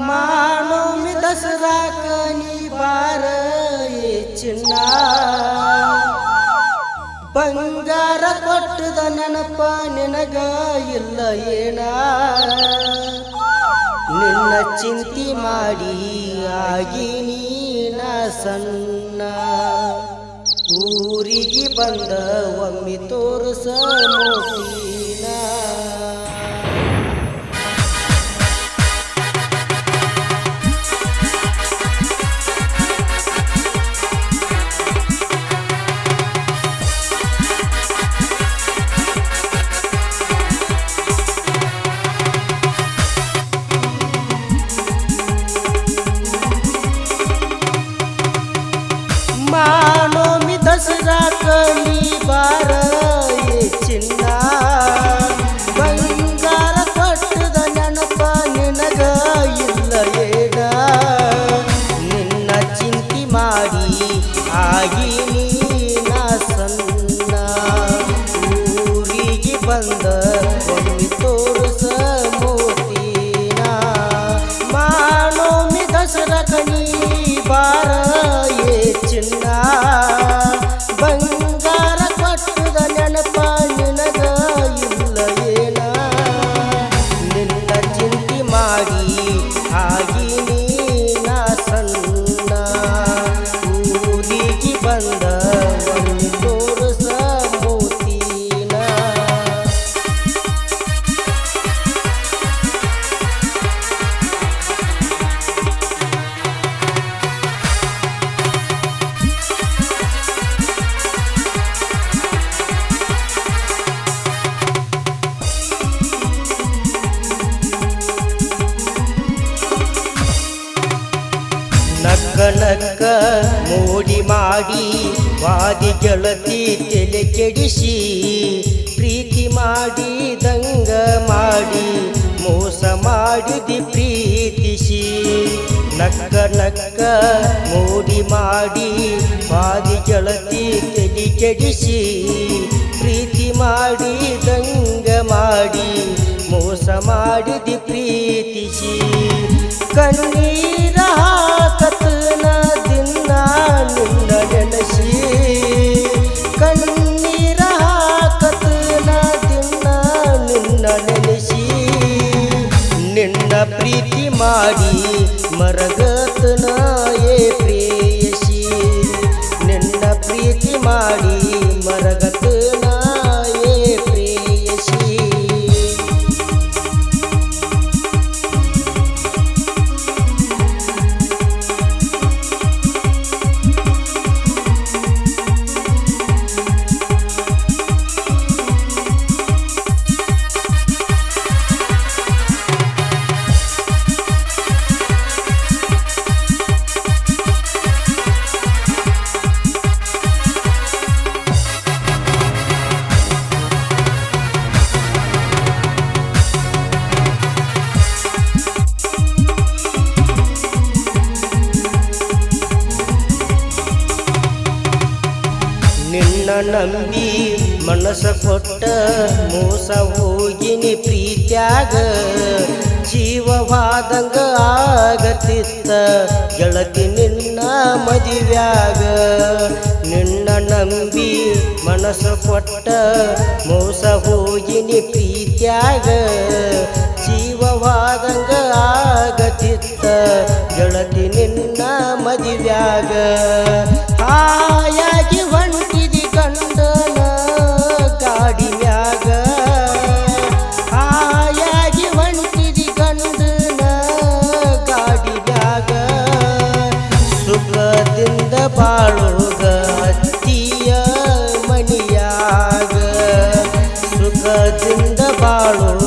ಮಾನೋಮಿ ದಸರಾ ಕನಿ ಬಾರ ಚಿನ್ನ ಬಂಗಾರ ಕೊಟ್ಟದ ನೆನಪ ನಿನಗ ಇಲ್ಲ ಏನ ನಿನ್ನ ಚಿಂತಿ ಮಾಡಿ ಆಗಿ ನೀನ ಸಣ್ಣ ಊರಿಗೆ ಬಂದ ಒಮ್ಮೆ ತೋರಿಸ ಮೋತಿನ दसरा ದಸರಾಕ बार ಏ ಚಿನ್ನ ಬಂಗಾರ ಕೊಟ್ಟದ ನೆನಪ ನಿನಗ ಇಲ್ಲ ಏನ ನಿನ್ನ ಚಿಂತಿ ಮಾಡಿ ಆಗಿ ನೀನ ಸಣ್ಣ ಊರಿಗೆ ಬಂದ ಒಮ್ಮೆ ತೋರಿಸ ಆಗಿ ಮೂಡಿ ಮೋಡಿ ಮಾಡಿ ವಾದಿ ಗೆಳತಿ ತಲೆ ಕೆಡಿಸಿ ಪ್ರೀತಿ ಮಾಡಿ, ದಂಗ ಮಾಡಿ, ಮೋಸ ಮಾಡಿದಿ ಪ್ರೀತಿಸಿ. ನಕ್ಕ ನಕ್ಕ ಮೂಡಿ ಮಾಡಿ ವಾದಿ ಗೆಳತಿ ತಲೆ ಕೆಡಿಸಿ ಪ್ರೀತಿ ಮಾಡಿ, ದಂಗ ಮಾಡಿ, ಮೋಸ ಮಾಡಿದಿ ಪ್ರೀತಿಸಿ. ಕಣ್ಣೀರ ಪ್ರೀತಿ ಮಾಡಿ ಮರಗತನ ಏ ಪ್ರೇಯಸಿ. ನಿನ್ನ ಪ್ರೀತಿ ಮಾಡಿ ನಂಬಿ ಮನಸ ಕೊಟ್ಟ ಮೋಸ ಹೋಗಿನಿ ಪ್ರೀತ್ಯಾಗ ಜೀವವಾದಂಗ ಆಗತಿತ್ತ. ಗೆಳತಿ ನಿನ್ನ ಮದುವ್ಯಾಗ ನಿನ್ನ ನಂಬಿ ಮನಸ ಕೊಟ್ಟ ಮೋಸ ಹೋಗಿನಿ ಪ್ರೀತ್ಯಾಗ ಜೀವವಾದಂಗ ಆಗತಿತ್ತ. ಗೆಳತಿ ನಿನ್ನ ಮದುವ್ಯಾಗ ಸಂತಸದಿಂದ ಬಾಳು